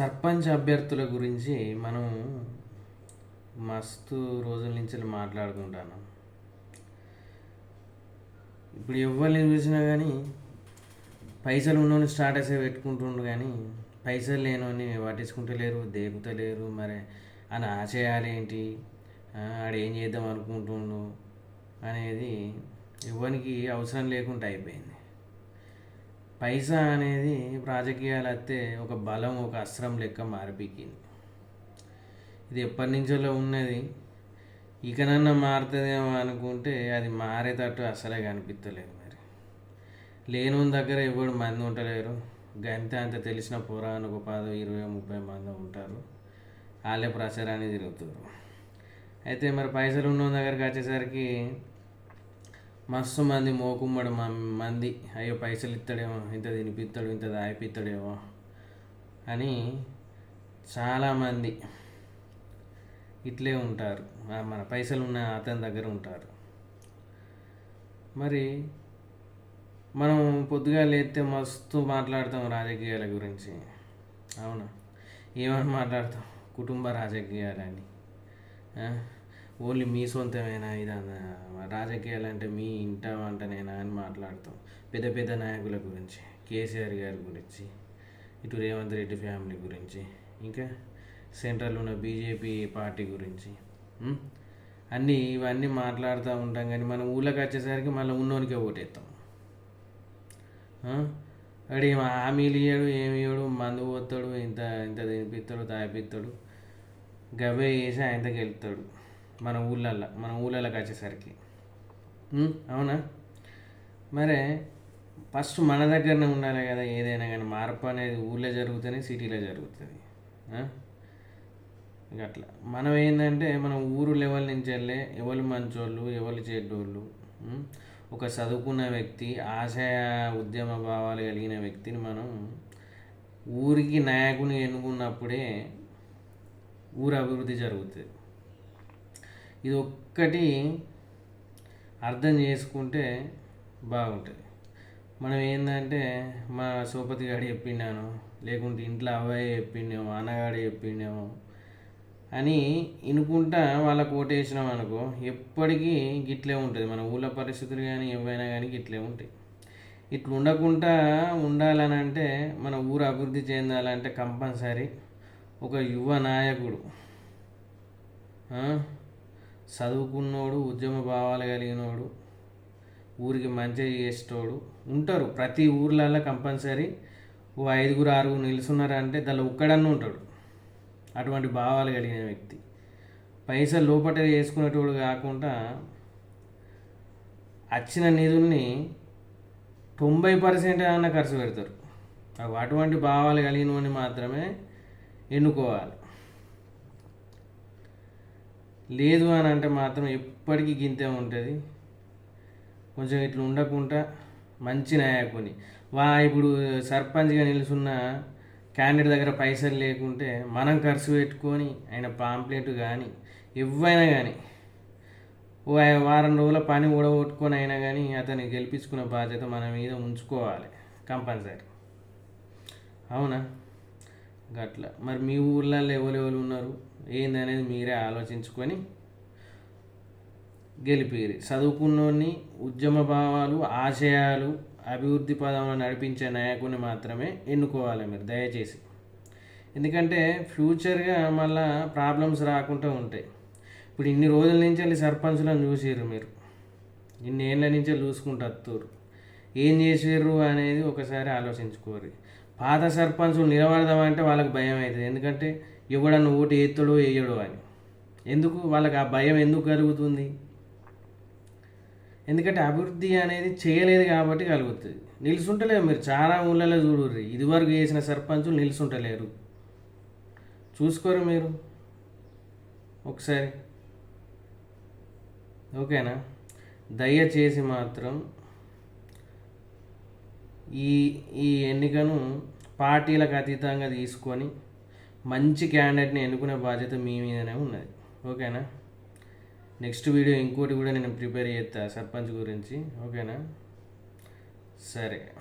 సర్పంచ్ అభ్యర్థుల గురించి మనం మస్తు రోజుల నుంచి మాట్లాడుకుంటాను. ఇప్పుడు ఎవరిని చూసినా కానీ పైసలు ఉన్నోని స్టాటసే పెట్టుకుంటుండ్రు కానీ పైసలు లేనోని పట్టించుకుంటలేరు దేకుతలేరు మరి అని ఆశయాలు ఏంటి? ఆడు ఏం చేద్దాం అనుకుంటుండు అనేది ఎవరికి అవసరం లేకుండా అయిపోయింది. పైసా అనేది రాజకీయాలు వస్తే ఒక బలం ఒక అస్త్రం లెక్క మారిపోయింది ఇది ఎప్పటి నుంచో ఉన్నది? ఇకనన్నా మారుతుందేమో అనుకుంటే అది మారేటట్టు అసలే కనిపించలేదు మరి. లేని దగ్గర ఎవడు మంది ఉండలేరు. గంత అంత తెలిసిన పురాణకు ఒక పదో ఇరవై ముప్పై మంది ఉంటారు. వాళ్ళే ప్రచారాన్ని తిరుగుతారు. అయితే మరి పైసలు ఉన్న దగ్గరికి వచ్చేసరికి మస్తు మంది మోకుమ్మడు మంది. అయ్యో పైసలు ఇస్తాడేమో ఇంత తినిపిస్తాడు ఇంత దాయిపిస్తాడేమో అని చాలామంది ఇట్లే ఉంటారు. మన పైసలు ఉన్న అతని దగ్గర ఉంటారు. మరి మనం పొద్దుగా లేస్తే మస్తు మాట్లాడతాం రాజకీయాల గురించి. అవునా? ఏమని మాట్లాడతాం? కుటుంబ రాజకీయాలని. ఓన్లీ మీ సొంతమేనా? ఇదన్నా రాజకీయాలు అంటే మీ ఇంట వంటనేనా అని మాట్లాడతాం. పెద్ద పెద్ద నాయకుల గురించి కేసీఆర్ గారి గురించి ఇటు రేవంత్ రెడ్డి ఫ్యామిలీ గురించి ఇంకా సెంట్రల్ ఉన్న బీజేపీ పార్టీ గురించి అన్నీ ఇవన్నీ మాట్లాడుతూ ఉంటాం కానీ మనం ఊళ్ళోకి వచ్చేసరికి మళ్ళీ ఉన్నోనికే ఓటేస్తాం అడిగి వాడు ఏం హామీలు ఇయ్యడు ఏమి ఇయ్యడు మందు పోతాడు ఇంత ఇంత తినిపిస్తాడు తాగిపిస్తాడు గవే వేసి ఆయనతో గెలుతాడు మన ఊళ్ళల్లో మన ఊళ్ళలోకి వచ్చేసరికి? అవునా? మరే ఫస్ట్ మన దగ్గరనే ఉండాలి కదా ఏదైనా కానీ మార్పు అనేది ఊళ్ళో జరుగుతూనే సిటీలో జరుగుతుంది. అట్లా. మనం ఏంటంటే మనం ఊరు లెవెల్ నుంచి వెళ్ళే ఎవరు మంచోళ్ళు ఎవరు చెడ్డోళ్ళు? ఒక చదువుకున్న వ్యక్తి ఆశయ ఉద్యమ భావాలు కలిగిన వ్యక్తిని మనం ఊరికి నాయకుని ఎన్నుకున్నప్పుడే ఊరు అభివృద్ధి జరుగుతుంది. ఇది ఒక్కటి అర్థం చేసుకుంటే బాగుంటుంది. మనం ఏంటంటే మా సోపతి గాడు చెప్పిండాను లేకుంటే ఇంట్లో అవ్వయ్య చెప్పిండేమో అన్నగాడు చెప్పిండేమో అని ఇనుకుంటా వాళ్ళకు ఓటేసినాం అనుకో ఎప్పటికీ గిట్లే ఉంటుంది. మన ఊళ్ళో పరిస్థితులు కానీ ఏవైనా కానీ గిట్లే ఉంటాయి. ఇట్లా ఉండకుండా ఉండాలని అంటే మన ఊరు అభివృద్ధి చెందాలంటే కంపల్సరీ ఒక యువ నాయకుడు చదువుకున్నోడు ఉద్యమ భావాలు కలిగినోడు ఊరికి మంచి చేసేటోడు ఉంటారు. ప్రతి ఊర్లలో కంపల్సరీ ఓ ఐదుగురు ఆరుగురు నిలుచున్నారంటే దానిలో ఒక్కడన్నా ఉంటాడు. అటువంటి భావాలు కలిగిన వ్యక్తి. పైసలు లోపట వేసుకునేటోడు కాకుండా వచ్చిన నిధుల్ని తొంభై పర్సెంట్ అన్న ఖర్చు పెడతారు. అవి అటువంటి భావాలు కలిగినవని మాత్రమే ఎన్నుకోవాలి. లేదు అని అంటే మాత్రం ఎప్పటికీ గింతే ఉంటుంది. కొంచెం ఇట్లా ఉండకుండా మంచి నాయకుని. వా ఇప్పుడు సర్పంచ్గా నిలుచున్న క్యాండిడేట్ దగ్గర పైసలు లేకుంటే మనం ఖర్చు పెట్టుకొని ఆయన పాంప్లెట్ కానీ ఎవైనా కానీ ఓ వారం రోజుల పని ఊడగొట్టుకొని అయినా కానీ అతన్ని గెలిపించుకునే బాధ్యత మన మీద ఉంచుకోవాలి కంపల్సరీ. అవునా? అట్లా మరి మీ ఊర్లలో ఎవరెవరు ఉన్నారు? ఏందనేది మీరే ఆలోచించుకొని గెలిపిరి. చదువుకున్నోని ఉద్యమ భావాలు ఆశయాలు అభివృద్ధి పదంలో నడిపించే నాయకుని మాత్రమే ఎన్నుకోవాలి మీరు దయచేసి. ఎందుకంటే ఫ్యూచర్గా మళ్ళా ప్రాబ్లమ్స్ రాకుండా ఉంటాయి. ఇప్పుడు ఇన్ని రోజుల నుంచి వెళ్ళి సర్పంచులను చూసిర్రు మీరు. ఇన్ని ఏళ్ళ నుంచే చూసుకుంటూ వస్తారు ఏం చేసిర్రు అనేది ఒకసారి ఆలోచించుకోరు పాత సర్పంచులు నిలబడదామంటే వాళ్ళకి భయం అవుతుంది ఎందుకంటే ఎవడన్నా ఓటు ఎత్తుడో వేయడో అని. ఎందుకు? వాళ్ళకి ఆ భయం ఎందుకు కలుగుతుంది? ఎందుకంటే అభివృద్ధి అనేది చేయలేదు కాబట్టి కలుగుతుంది. నిలుసుంటలేరు మీరు. చాలా ఊళ్ళలో చూడుర్రి. ఇదివరకు చేసిన సర్పంచులు నిలుసుంటలేరు. చూసుకోరు మీరు. ఒకసారి. ఓకేనా? దయచేసి మాత్రం ఈ ఈ ఎన్నికను పార్టీలకు అతీతంగా తీసుకొని మంచి క్యాండిడేట్ని ఎన్నుకునే బాధ్యత మీ మీదనే ఉన్నది. ఓకేనా? నెక్స్ట్ వీడియో ఇంకోటి కూడా నేను ప్రిపేర్ చేస్తా సర్పంచ్ గురించి. ఓకేనా? సరే.